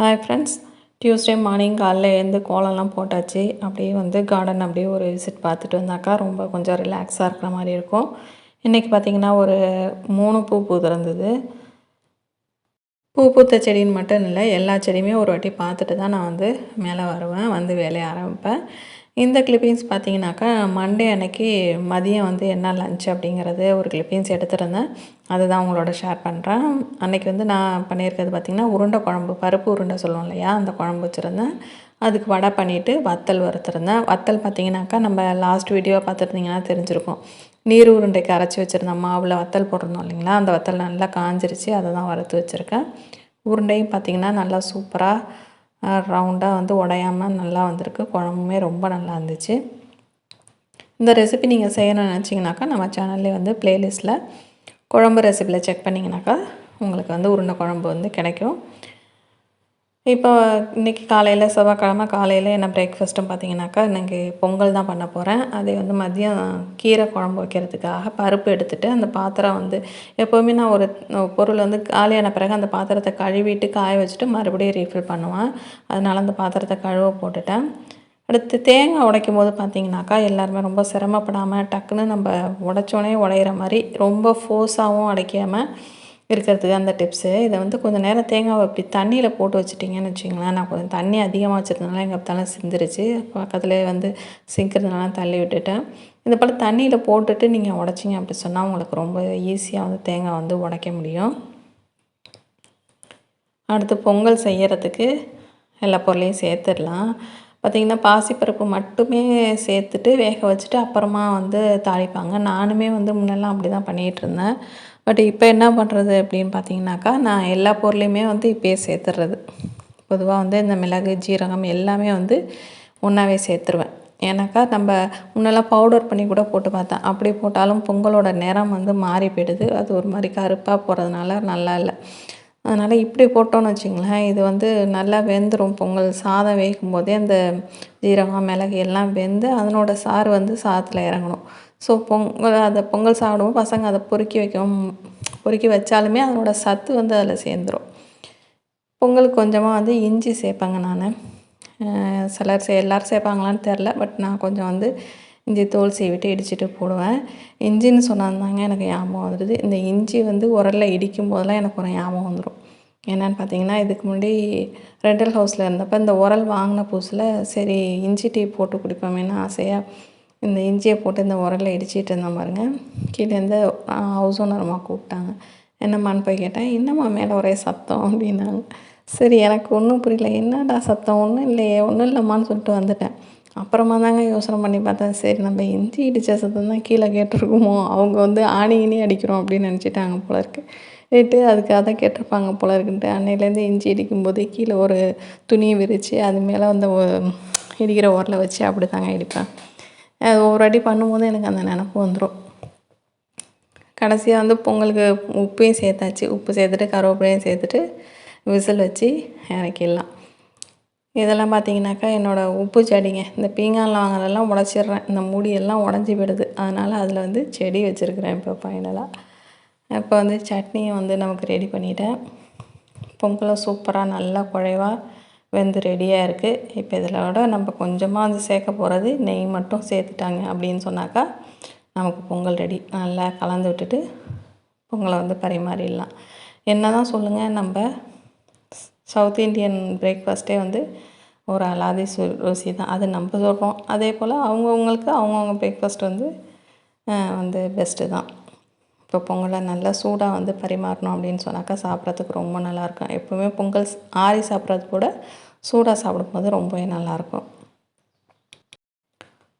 Hi friends Tuesday morning காலைல எழுந்து கோலம்லாம் போட்டாச்சு. அப்படியே வந்து கார்டன் அப்படியே ஒரு விசிட் பார்த்துட்டு வந்தாக்கா ரொம்ப கொஞ்சம் ரிலாக்ஸாக இருக்கிற மாதிரி இருக்கும். இன்றைக்கி பார்த்திங்கன்னா ஒரு மூணு பூ பூத்திருந்தது பூ பூத்த செடின்னு மட்டும் இல்லை எல்லா செடியுமே ஒரு வாட்டி பார்த்துட்டு தான் நான் வந்து மேலே வருவேன் வந்து வேலையை ஆரம்பிப்பேன். இந்த கிளிப்பிங்ஸ் பார்த்தீங்கன்னாக்கா மண்டே அன்னைக்கு மதியம் வந்து என்ன லஞ்ச் அப்படிங்கிறது ஒரு கிளிப்பிங்ஸ் எடுத்திருந்தேன். அதுதான் உங்களோட ஷேர் பண்ணுறேன் அன்றைக்கி வந்து நான் பண்ணியிருக்கிறது பார்த்திங்கன்னா உருண்டை குழம்பு பருப்பு உருண்டை சொல்லுவோம் இல்லையா? அந்த குழம்பு வச்சுருந்தேன். அதுக்கு வடை பண்ணிவிட்டு வத்தல் வறுத்துருந்தேன். வத்தல் பார்த்திங்கனாக்கா நம்ம லாஸ்ட் வீடியோ பார்த்துருந்தீங்கன்னா தெரிஞ்சிருக்கும். நீர் உருண்டைக்கு அரைச்சி வச்சுருந்தேன் மாவில் வத்தல் போட்டிருந்தோம் இல்லைங்களா? அந்த வத்தல் நல்லா காஞ்சிருச்சு. அதை தான் வறுத்து வச்சுருக்கேன். உருண்டையும் பார்த்திங்கன்னா நல்லா சூப்பராக ரவுண்டாக வந்து உடையாமல் நல்லா வந்திருக்கு. குழம்புமே ரொம்ப நல்லா இருந்துச்சு. இந்த ரெசிபி நீங்கள் செய்யணும்னு நினச்சிங்கனாக்கா நம்ம சேனல்லே வந்து ப்ளேலிஸ்ட்டில் குழம்பு ரெசிபியில் செக் பண்ணிங்கனாக்கா உங்களுக்கு வந்து உருண்டை குழம்பு வந்து கிடைக்கும். இப்போ இன்றைக்கி காலையில் செவ்வாய்க்கிழமை காலையில் என்ன பிரேக்ஃபாஸ்ட்டும் பார்த்தீங்கன்னாக்கா இன்றைக்கி பொங்கல் தான் பண்ண போகிறேன் அதே வந்து மதியம் கீரை குழம்பு வைக்கிறதுக்காக பருப்பு எடுத்துகிட்டு அந்த பாத்திரம் வந்து எப்போவுமே நான் ஒரு பொருள் வந்து காலியான பிறகு அந்த பாத்திரத்தை கழுவிட்டு காய வச்சுட்டு மறுபடியும் ரீஃபில் பண்ணுவேன். அதனால் அந்த பாத்திரத்தை கழுவ போட்டுட்டேன். அடுத்து தேங்காய் உடைக்கும் போது பார்த்தீங்கன்னாக்கா எல்லாருமே ரொம்ப சிரமப்படாமல் டக்குன்னு நம்ம உடைச்சோடனே உடையிற மாதிரி ரொம்ப ஃபோர்ஸாகவும் உடைக்காமல் இருக்கிறதுக்கு அந்த டிப்ஸு இதை வந்து கொஞ்சம் நேரம் தேங்காவை இப்படி தண்ணியில் போட்டு வச்சுட்டிங்கன்னு வச்சிங்களேன் நான் கொஞ்சம் தண்ணி அதிகமாக வச்சுருந்தனால எங்கள் தலை சிந்துருச்சு. பக்கத்துலேயே வந்து சிங்கிறதுனால தள்ளி விட்டுட்டேன். இந்த போல் தண்ணியில் போட்டுட்டு நீங்கள் உடச்சிங்க அப்படி சொன்னால் உங்களுக்கு ரொம்ப ஈஸியாக வந்து தேங்காய் வந்து உடைக்க முடியும். அடுத்து பொங்கல் செய்கிறதுக்கு எல்லா பொருளையும் சேர்த்துடலாம். பார்த்திங்கன்னா பாசிப்பருப்பு மட்டுமே சேர்த்துட்டு வேக வச்சுட்டு அப்புறமா வந்து தாளிப்பாங்க. நானுமே வந்து முன்னெல்லாம் அப்படி தான் பண்ணிகிட்ருந்தேன் பட் இப்போ என்ன பண்ணுறது அப்படின்னு பார்த்தீங்கன்னாக்கா நான் எல்லா பொருளையுமே வந்து இப்போயே சேர்த்துறது. பொதுவாக வந்து இந்த மிளகு ஜீரகம் எல்லாமே வந்து ஒன்றாவே சேர்த்துருவேன். ஏன்னாக்கா நம்ம முன்னெல்லாம் பவுடர் பண்ணி கூட போட்டு பார்த்தேன். அப்படி போட்டாலும் பொங்கலோட நிறம் வந்து மாறி போயிடுது. அது ஒரு மாதிரி கருப்பாக போகிறதுனால நல்லா இல்லை. அதனால் இப்படி போட்டோன்னு வச்சிங்களேன் இது வந்து நல்லா வெந்துடும் பொங்கல். சாதம் வேகும் போதே அந்த ஜீரகம் மிளகு எல்லாம் வெந்து அதனோட சாறு வந்து சாதத்தில் இறங்கணும். ஸோ பொங்கல் அதை பொங்கல் சாப்பிடுவோம் பசங்க அதை பொறுக்கி வைக்கவும் பொறுக்கி வச்சாலுமே அதனோட சத்து வந்து அதில் சேர்ந்துடும் பொங்கலுக்கு கொஞ்சமாக வந்து இஞ்சி சேர்ப்பேங்க நான். சிலர் சே எல்லோரும் சேர்ப்பாங்களான்னு தெரில பட் நான் கொஞ்சம் வந்து இஞ்சி தோல் சீவிட்டு இடிச்சிட்டு போடுவேன். இஞ்சின்னு சொன்னாந்தாங்க எனக்கு ஞாபகம் வந்துடுது. இந்த இஞ்சி வந்து உரலில் இடிக்கும் போதெல்லாம் எனக்கு ஒரு ஞாபகம் வந்துடும் என்னென்னு பார்த்தீங்கன்னா இதுக்கு முன்னாடி ரெண்டல் ஹவுஸில் இருந்தப்போ இந்த உரல் வாங்கின புதுசில் சரி இஞ்சி டீ போட்டு குடிப்போமேன்னு ஆசையாக இந்த இஞ்சியை போட்டு இந்த உரலில் இடிச்சிட்டு இருந்தேன் பாருங்க. கீழேருந்து ஹவுஸ் ஓனர்மா கூப்பிட்டாங்க. என்னம்மான்னு போய் கேட்டேன் என்னம்மா மேலே ஒரே சத்தம்? அப்படின்னாங்க. சரி எனக்கு ஒன்றும் புரியல. என்னடா சத்தம்? ஒன்றும் இல்லையே ஒன்றும் இல்லைம்மான்னு சொல்லிட்டு வந்துட்டேன். அப்புறமா தாங்க யோசனை பண்ணி பார்த்தேன். சரி நம்ம இஞ்சி இடித்த சத்தம் தான் கீழே கேட்டிருக்குமோ? அவங்க வந்து ஆணி இனி அடிக்கிறோம் அப்படின்னு நினச்சிட்டாங்க போல இருக்கு. கேட்டு அதுக்காக தான் கேட்டிருப்பாங்க போல இருக்குன்ட்டு. அன்னையிலேருந்து இஞ்சி இடிக்கும்போது கீழே ஒரு துணியை விரித்து அது மேலே வந்து இடிக்கிற உரலை வச்சு அப்படி தாங்க இடிப்பேன் ஒரு அடி பண்ணும்போது எனக்கு அந்த நினப்பு வந்துடும் கடைசியாக வந்து பொங்கலுக்கு உப்பையும் சேர்த்தாச்சு. உப்பு சேர்த்துட்டு கருவேப்பிலையும் சேர்த்துட்டு விசில் வச்சு இறக்கிடலாம். இதெல்லாம் பார்த்தீங்கன்னாக்கா என்னோடய உப்பு செடிங்க. இந்த பீங்கானில் வாங்குறதெல்லாம் உடச்சிட்றேன். இந்த மூடியெல்லாம் உடஞ்சி போயிடுது. அதனால் அதில் வந்து செடி வச்சுருக்குறேன் இப்போ ஃபைனலாக இப்போ வந்து சட்னியை வந்து நமக்கு ரெடி பண்ணிட்டேன். பொங்கலும் சூப்பராக நல்லா குழைவாக வெந்து ரெடியாக இருக்குது இப்போ இதில் விட நம்ம கொஞ்சமாக வந்து சேர்க்க போகிறது நெய் மட்டும் சேர்த்துட்டாங்க அப்படின்னு சொன்னாக்கா நமக்கு பொங்கல் ரெடி நல்லா கலந்து விட்டுட்டு பொங்கலை வந்து பரிமாறிடலாம். என்ன தான் சொல்லுங்கள் நம்ம சவுத் இண்டியன் பிரேக்ஃபாஸ்ட்டே வந்து ஒரு அலாதி சு ருசி தான். அது நம்ம சொல்கிறோம் அதே போல் அவங்கவுங்களுக்கு அவங்கவுங்க பிரேக்ஃபாஸ்ட் வந்து வந்து பெஸ்ட்டு தான். இப்போ பொங்கலை நல்லா சூடாக வந்து பரிமாறணும் அப்படின்னு சொன்னாக்கா சாப்பிட்றதுக்கு ரொம்ப நல்லாயிருக்கும். எப்போவுமே பொங்கல் ஆறி சாப்பிட்றது கூட சூடாக சாப்பிடும்போது ரொம்பவே நல்லாயிருக்கும்.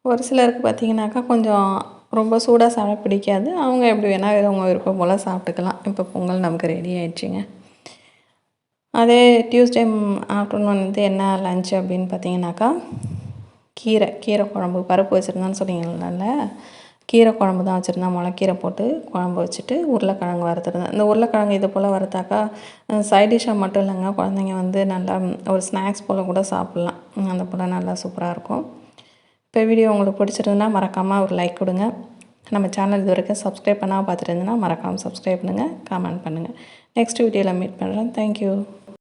ஒரு சிலருக்கு பார்த்திங்கனாக்கா கொஞ்சம் ரொம்ப சூடாக சாப்பிட பிடிக்காது. அவங்க எப்படி வேணால் அவங்க விருப்பம் போல் சாப்பிட்டுக்கலாம். இப்போ பொங்கல் நமக்கு ரெடி ஆயிடுச்சுங்க. அதே டியூஸ்டே ஆஃப்டர்நூன் வந்து என்ன லஞ்ச் அப்படின்னு பார்த்தீங்கன்னாக்கா கீரை கீரை குழம்பு பருப்பு வச்சுருந்தான்னு சொன்னீங்கல்ல கீரை குழம்பு தான் வச்சுருந்தேன். முளக்கீரை போட்டு குழம்பு வச்சுட்டு உருளைக்கிழங்கு வறுத்துருந்தேன். இந்த உருளைக்கிழங்கு இது போல் வறுத்தாக்கா சைட் டிஷ்ஷாக மட்டும் இல்லைங்க. குழந்தைங்க வந்து நல்லா ஒரு ஸ்நாக்ஸ் போல் கூட சாப்பிட்லாம். அந்த போல் நல்லா சூப்பராக இருக்கும். இப்போ வீடியோ உங்களுக்கு பிடிச்சிருந்துன்னா மறக்காமல் ஒரு லைக் கொடுங்க. நம்ம சேனல் இது வரைக்கும் சப்ஸ்கிரைப் பண்ணால் பார்த்துட்டு இருந்தேன்னா மறக்காமல் சப்ஸ்கிரைப் பண்ணுங்கள் கமெண்ட் பண்ணுங்கள் நெக்ஸ்ட் வீடியோவில் மீட் பண்ணுறேன் தேங்க்யூ